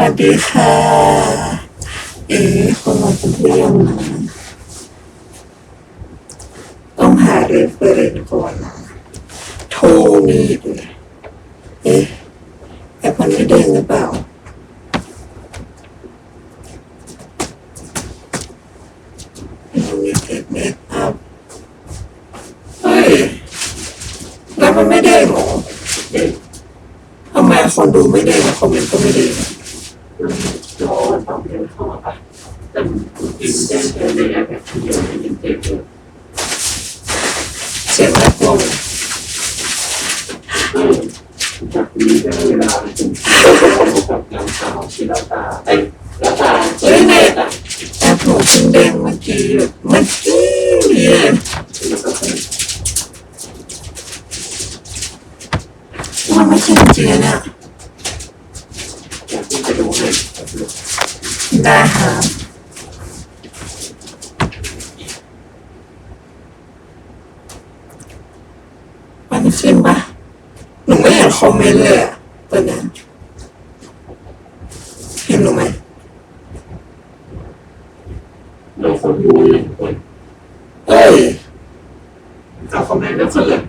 วัสดีค่ะ เอ๊ะคนเราจะเรียงนะต้องหาเรฟเฟรนก่อนนะโทรมีเลยเอ๊ะแอปมันไม่เด้งหรือเปล่าเฮ้ยแล้วมันไม่เด้งเหรอทำไมคนดูไม่เด้คอมเมนต์ก็ไม่เด้ งจอต้องเป็นเข้าไปแต่กินแจ้งเตือนในแอปเดียวไม่เป็นเต็มเสียงแรกลงจากนี้ได้เวลาถึงกับนางสาวชิลตาไอ้ลตาเฮ้ยเน็ตแอปหนูเพิ่งเด้งเมื่อกี้แบบเมื่อกี้เนี่ยมันไม่ใช่จริงๆเนี่ยอยากที่จะดูให้ ได้ค่ะมันขึ้นปะหนูไม่เห็นคอมเมนต์เลยอะตอนนี้เห็นหนูไหมเราคนดูหนึ่งคนเอ้ยกับคอมเมนต์แล้วคนละ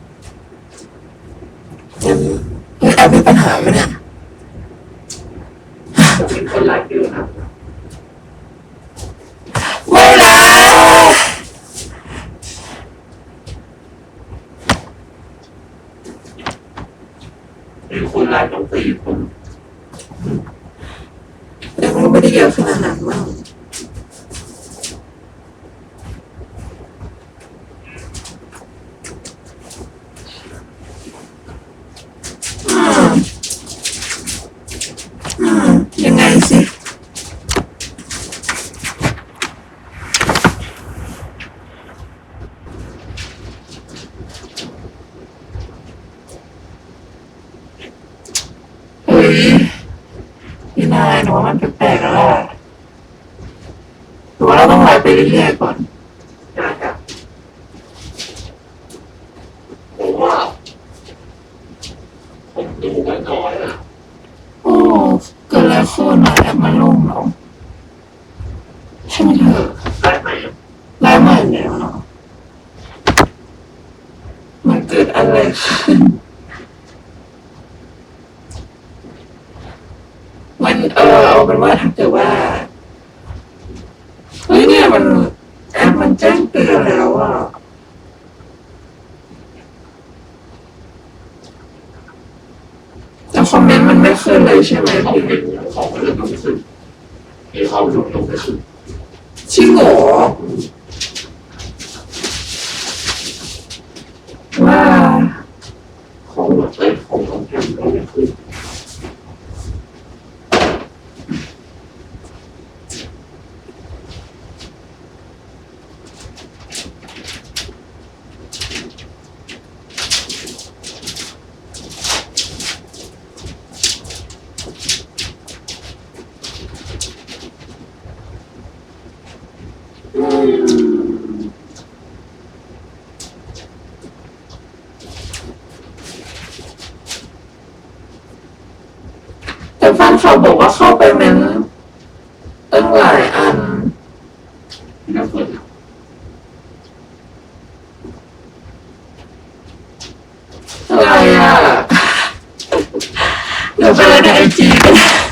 ยังแอปมีปัญหาไหมเนี่ย จะเป็นคนไลค์เยอะนะ ไม่นะ เป็นคนไลค์ต้องสี่คน ยังไม่ได้เยอะขนาดนั้นมั้งอืมอืมยังไงสิเฮ้ย พี่นายหนูว่ามันแปลกๆแล้วแหละหนูว่าเราต้องไล่ไปเรื่อยๆก่อนนะครับผมว่าผมดูไม่น้อยนะโอ้ เกิดอะไรขึ้นอะแอปมันล่มเหรอใช่ไหมเธอได้ไหมไล่ใหม่แล้วเนาะมันเกิดอะไรขึ้น มัน เออเอาเป็นว่าถ้าเกิดว่าเฮ้ยเนี่ยมันแอปมันแจ้งเตือนแล้วอะแต่คอมเมนต์มันไม่ขึ้นเลยใช่ไหมเขาพี่เป็นของเรื่องต้องขึ้นที่เขาลงลงไปขึ้นชิงเหรอว่า ของแบบเอ้ยของของแถมก็ไม่ขึ้น แต่แฟนคลับบอกว่าเข้าไปเม้นตั้งหลายอันแล้วก็อะไรอะ เดี๋ยวไปเลยในไอจีกัน